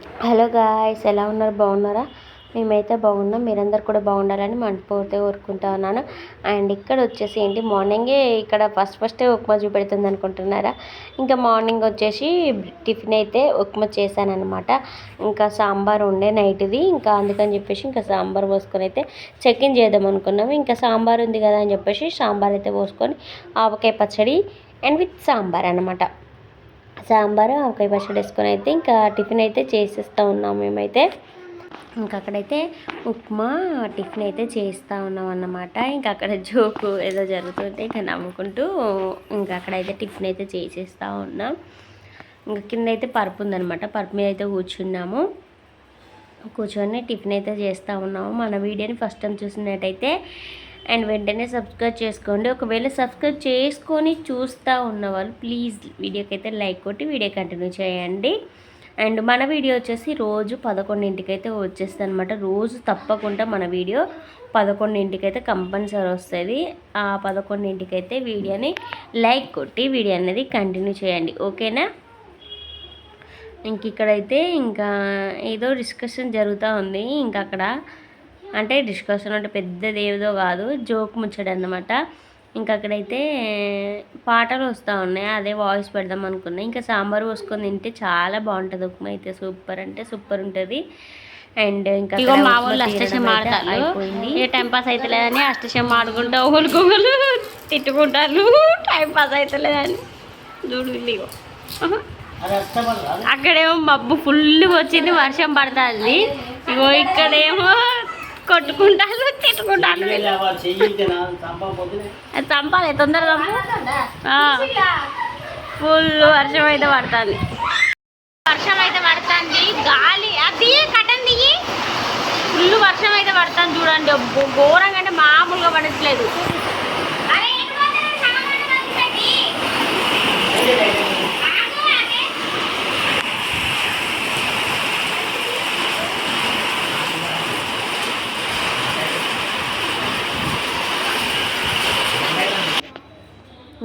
Hello guys ఎలా ఉన్నారు? బాగున్నారా? మేమైతే బాగున్నాం. మీరందరు కూడా బాగుండాలని మనస్ఫూర్తిగా కోరుకుంటా ఉన్నాను. అండ్ ఇక్కడ వచ్చేసి ఏంటి మార్నింగే ఇక్కడ ఫస్ట్ ఫస్టే ఉప్మా చూపెడుతుంది అనుకుంటున్నారా? ఇంకా మార్నింగ్ వచ్చేసి టిఫిన్ అయితే ఉప్మా చేశానమాట అనమాట ఇంకా సాంబార్ ఉండే నైట్ది. ఇంకా అందుకని చెప్పేసి ఇంకా సాంబార్ పోసుకొని అయితే చెక్ ఇన్ చేద్దాం అనుకున్నాము. ఇంకా సాంబార్ ఉంది కదా అని చెప్పేసి సాంబార్ అయితే పోసుకొని ఆవకాయ పచ్చడి అండ్ విత్ సాంబార్ అనమాట సాంబారు ఆవకాయ పచ్చడి వేసుకొని అయితే ఇంకా టిఫిన్ అయితే చేసేస్తూ ఉన్నాం మేమైతే. ఇంకా అక్కడైతే ఉప్మా టిఫిన్ అయితే చేస్తూ ఉన్నాం అన్నమాట. ఇంకా అక్కడ జోకు ఏదో జరుగుతుంటే ఇంకా నవ్వుకుంటూ ఇంకా అక్కడైతే టిఫిన్ అయితే చేసేస్తూ ఉన్నాం. ఇంకా కింద అయితే పరుపు ఉందనమాట పరుపు మీద అయితే కూర్చున్నాము. కూర్చొని టిఫిన్ అయితే చేస్తూ ఉన్నాము. మన వీడియోని ఫస్ట్ టైం చూసినట్టయితే అండ్ వెంటనే సబ్స్క్రైబ్ చేసుకోండి. ఒకవేళ సబ్స్క్రైబ్ చేసుకొని చూస్తూ ఉన్న వాళ్ళు ప్లీజ్ వీడియోకి అయితే లైక్ కొట్టి వీడియో కంటిన్యూ చేయండి. అండ్ మన వీడియో వచ్చేసి రోజు పదకొండింటికి అయితే వచ్చేస్తుంది అనమాట రోజు తప్పకుండా మన వీడియో పదకొండింటికి అయితే కంపల్సరీ వస్తుంది. ఆ పదకొండింటికి అయితే వీడియోని లైక్ కొట్టి వీడియో అనేది కంటిన్యూ చేయండి. ఓకేనా? ఇంక ఇక్కడైతే ఇంకా ఏదో డిస్కషన్ జరుగుతూ ఉంది. ఇంకా అక్కడ అంటే డిస్కషన్ అంటే పెద్దది ఏదో కాదు జోక్ ముచ్చడు అనమాట ఇంకా అక్కడైతే పాటలు వస్తూ ఉన్నాయి అదే వాయిస్ పెడదాం అనుకున్నా. ఇంకా సాంబార్ పోసుకొని తింటే చాలా బాగుంటుంది ఉప్మా అయితే సూపర్ అంటే సూపర్ ఉంటుంది. అండ్ ఇంకా మా వాళ్ళు అష్టశం ఆడతారు ఏ టైం పాస్ అవుతలేదని అష్టశం ఆడుకుంటా ఒకరికొకరు తిట్టుకుంటారు టైం పాస్ అవుతలేదని చూడు అక్కడేమో మబ్బు ఫుల్ వచ్చింది వర్షం పడుతుంది. ఇగో ఇక్కడేమో కొట్టుకుంటారు తిట్టుకుంటారు అది చంపాలి తొందరగా ఫుల్ వర్షం అయితే పడుతుంది. వర్షం అయితే పడుతుంది. గాలి అది కట్టండి ఫుల్ వర్షం అయితే పడుతుంది చూడండి. ఘోరంగా అంటే మామూలుగా పడట్లేదు.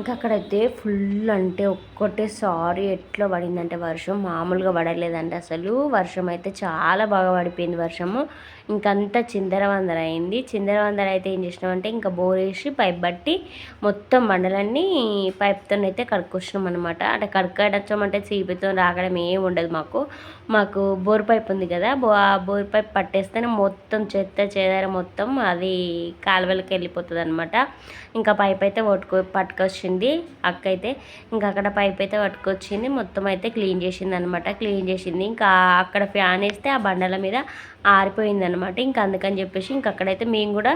ఇంకా అక్కడైతే ఫుల్ అంటే ఒక్కటేసారి ఎట్లా పడిందంటే వర్షం మామూలుగా పడలేదండి అసలు. వర్షం అయితే చాలా బాగా పడిపోయింది వర్షము. ఇంకంతా చిందరవందర అయింది. చిందరవందర అయితే ఏం చేసినామంటే ఇంకా బోర్ వేసి పైప్ బట్టి మొత్తం బండలన్నీ పైప్తో అయితే కడుక్కొచ్చినాం అనమాట అంటే కడుక్కోవడం అంటే చీపితో రాగడం ఏమి ఉండదు మాకు. మాకు బోర్ పైప్ ఉంది కదా బో ఆ బోర్ పైప్ పట్టేస్తేనే మొత్తం చెత్త చేదార మొత్తం అది కాలువలకి వెళ్ళిపోతుంది అనమాట ఇంకా పైప్ అయితే పట్టుకొచ్చింది చేసింది అక్క అయితే ఇంకా అక్కడ పైప్ అయితే పట్టుకొచ్చింది. మొత్తం అయితే క్లీన్ చేసింది అనమాట క్లీన్ చేసింది. ఇంకా అక్కడ ఫ్యాన్ వేస్తే ఆ బండల మీద ఆరిపోయింది అనమాట ఇంకా అందుకని చెప్పేసి ఇంక అక్కడైతే మేము కూడా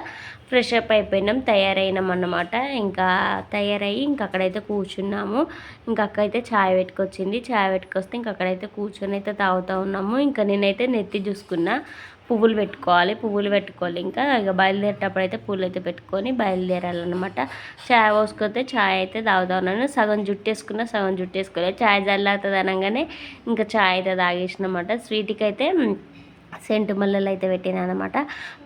ఫ్రెష్ అప్ అయిపోయినాం తయారైనాం అన్నమాట. ఇంకా తయారయ్యి ఇంక అక్కడైతే కూర్చున్నాము. ఇంకా అక్క అయితే ఛాయ్ పెట్టుకొచ్చింది. ఛాయ్ పెట్టుకొస్తే ఇంక అక్కడైతే కూర్చొని అయితే తాగుతూ ఉన్నాము. ఇంకా నేనైతే నెత్తి చూసుకున్నా పువ్వులు పెట్టుకోవాలి పువ్వులు పెట్టుకోవాలి. ఇంకా ఇక బయలుదేరేటప్పుడు అయితే పూలు అయితే పెట్టుకొని బయలుదేరాలన్నమాట. చాయ్ పోసుకొస్తే చాయ్ అయితే తాగుతా ఉన్నాను. సగం జుట్టేసుకున్నా సగం జుట్టేసుకోలేదు చాయ్ చల్లారుతుంది అనగానే ఇంకా చాయ్ అయితే తాగేసినమాట. స్వీట్కి అయితే సెంటు మల్లెలు అయితే పెట్టినా అనమాట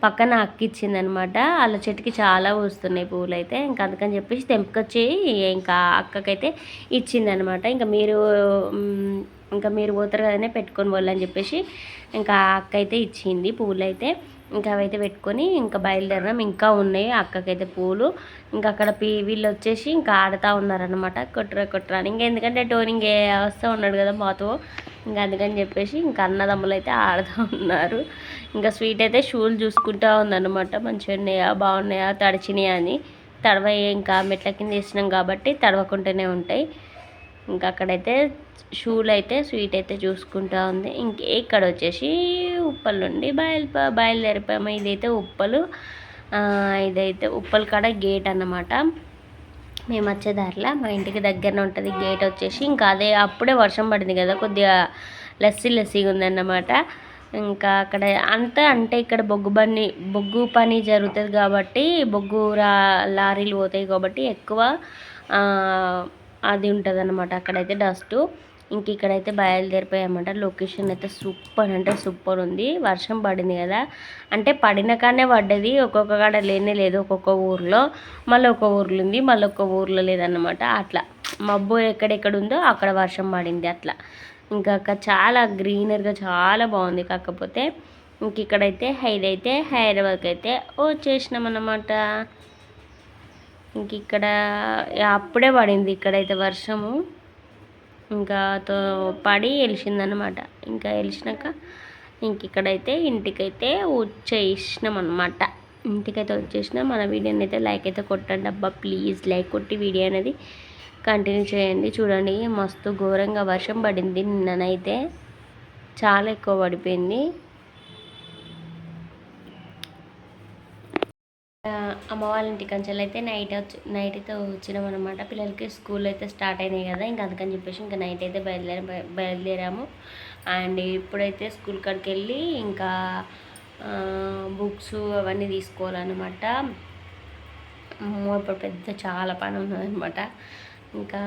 పక్కన అక్క ఇచ్చిందనమాట వాళ్ళ చెట్టుకి చాలా వస్తున్నాయి పువ్వులు అయితే ఇంకా అందుకని చెప్పేసి తెంపుకొచ్చి ఇంకా అక్కకైతే ఇచ్చిందనమాట ఇంకా మీరు ఇంకా మీరు పోతారు కదనే పెట్టుకొని పోవాలని చెప్పేసి ఇంకా అక్క అయితే ఇచ్చింది పువ్వులు అయితే ఇంకా అవైతే పెట్టుకొని ఇంకా బయలుదేరినాం. ఇంకా ఉన్నాయి అక్కకైతే పూలు. ఇంకా అక్కడ పీ వీళ్ళు వచ్చేసి ఇంకా ఆడుతూ ఉన్నారనమాట కొట్టురా కొట్టురా అని. ఇంకా ఎందుకంటే టోనింగ్ వస్తూ ఉన్నాడు కదా మాతో. ఇంకా అందుకని చెప్పేసి ఇంకా అన్నదమ్ములు అయితే ఆడుతూ ఉన్నారు. ఇంకా స్వీట్ అయితే షూలు చూసుకుంటూ ఉందన్నమాట. మంచిగా ఉన్నాయా బాగున్నాయా? తడిచినాయా అని. తడవ ఇంకా మెట్ల కింద వేసినాం కాబట్టి తడవకుంటూనే ఉంటాయి. ఇంకా అక్కడైతే షూలు అయితే స్వీట్ అయితే చూసుకుంటా ఉంది. ఇంక ఇక్కడ వచ్చేసి ఉప్పల్ నుండి బయలు బయలుదేరిపోయాము. ఇదైతే ఉప్పలు. ఇదైతే ఉప్పల్ కాడ గేట్ అన్నమాట. మేము వచ్చే దారిలో మా ఇంటికి దగ్గరనే ఉంటుంది. గేట్ వచ్చేసి ఇంకా అదే అప్పుడే వర్షం పడింది కదా కొద్దిగా లస్సీ లస్సీగా ఉందన్నమాట. ఇంకా అక్కడ అంతా అంటే ఇక్కడ బొగ్గు పని బొగ్గు పని జరుగుతుంది కాబట్టి బొగ్గు రా లారీలు పోతాయి కాబట్టి ఎక్కువ అది ఉంటుంది అన్నమాట అక్కడైతే డస్ట్. ఇంక ఇక్కడైతే బయలుదేరిపోయామంట. లొకేషన్ అయితే సూపర్ అంటే సూపర్ ఉంది. వర్షం పడింది కదా. అంటే పడిన కానే పడ్డది. ఒక్కొక్క కాడ లేనే లేదు ఒక్కొక్క ఊర్లో. మళ్ళీ ఒక ఊర్లో ఉంది మళ్ళీ ఒక ఊర్లో లేదన్నమాట. అట్లా. మబ్బు ఎక్కడెక్కడ ఉందో అక్కడ వర్షం పడింది అట్లా. ఇంకా అక్కడ చాలా గ్రీనరీగా చాలా బాగుంది కాకపోతే. ఇంక ఇక్కడైతే ఇదైతే హైదరాబాద్కి అయితే వచ్చేసినాం అన్నమాట ఇంక ఇక్కడ అప్పుడే పడింది ఇక్కడైతే వర్షము. ఇంకా తో పడి వెలిసిందనమాట ఇంకా వెలిసినాక ఇంక ఇక్కడైతే ఇంటికైతే వచ్చేసినాం అనమాట ఇంటికైతే వచ్చేసినా మన వీడియోని అయితే లైక్ అయితే కొట్టండి అబ్బా ప్లీజ్ లైక్ కొట్టి వీడియో అనేది కంటిన్యూ చేయండి. చూడండి మస్తు ఘోరంగా వర్షం పడింది. నిన్ననైతే చాలా ఎక్కువ పడిపోయింది. అమ్మ వాళ్ళ ఇంటి కంచెలు అయితే నైట్ వచ్చి నైట్ అయితే వచ్చినాం అనమాట పిల్లలకి స్కూల్ అయితే స్టార్ట్ అయినాయి కదా ఇంకా అందుకని చెప్పేసి ఇంకా నైట్ అయితే బయలుదేరా బయలుదేరాము. అండ్ ఇప్పుడైతే స్కూల్ కాడికి వెళ్ళి ఇంకా బుక్స్ అవన్నీ తీసుకోవాలన్నమాట. ఇప్పుడు పెద్ద చాలా పని ఉన్నదన్నమాట ఇంకా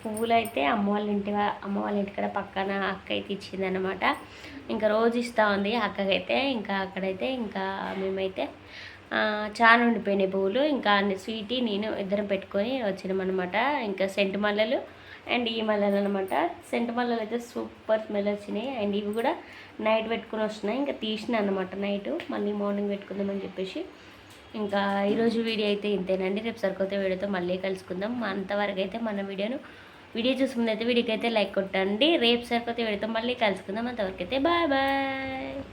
పువ్వులు అయితే అమ్మ వాళ్ళ ఇంటి అమ్మ వాళ్ళ ఇంటికాడ పక్కన అక్క అయితే ఇచ్చిందనమాట ఇంకా రోజు ఇస్తూ ఉంది అక్కకైతే ఇంకా అక్కడైతే ఇంకా మేమైతే చాలా ఉండిపోయినాయి పువ్వులు. ఇంకా స్వీటీ నేను ఇద్దరం పెట్టుకొని వచ్చినామన్నమాట. ఇంకా సెంట్ మల్లెలు అండ్ ఈ మల్లెలు అనమాట సెంట్ మల్లెలు అయితే సూపర్ స్మెల్ వచ్చినాయి. అండ్ ఇవి కూడా నైట్ పెట్టుకొని వస్తున్నాయి. ఇంకా తీసిన అనమాట నైట్. మళ్ళీ మార్నింగ్ పెట్టుకుందామని చెప్పేసి. ఇంకా ఈరోజు వీడియో అయితే ఇంతేనండి. రేపు సరికొత్త వీడియోతో మళ్ళీ కలుసుకుందాం. అంతవరకు అయితే మన వీడియోను వీడియో చూసుకుందైతే వీడియోకి అయితే లైక్ కొట్టండి. రేపు సరికొత్త వీడియోతో మళ్ళీ కలుసుకుందాం. అంతవరకు అయితే బాయ్ బాయ్.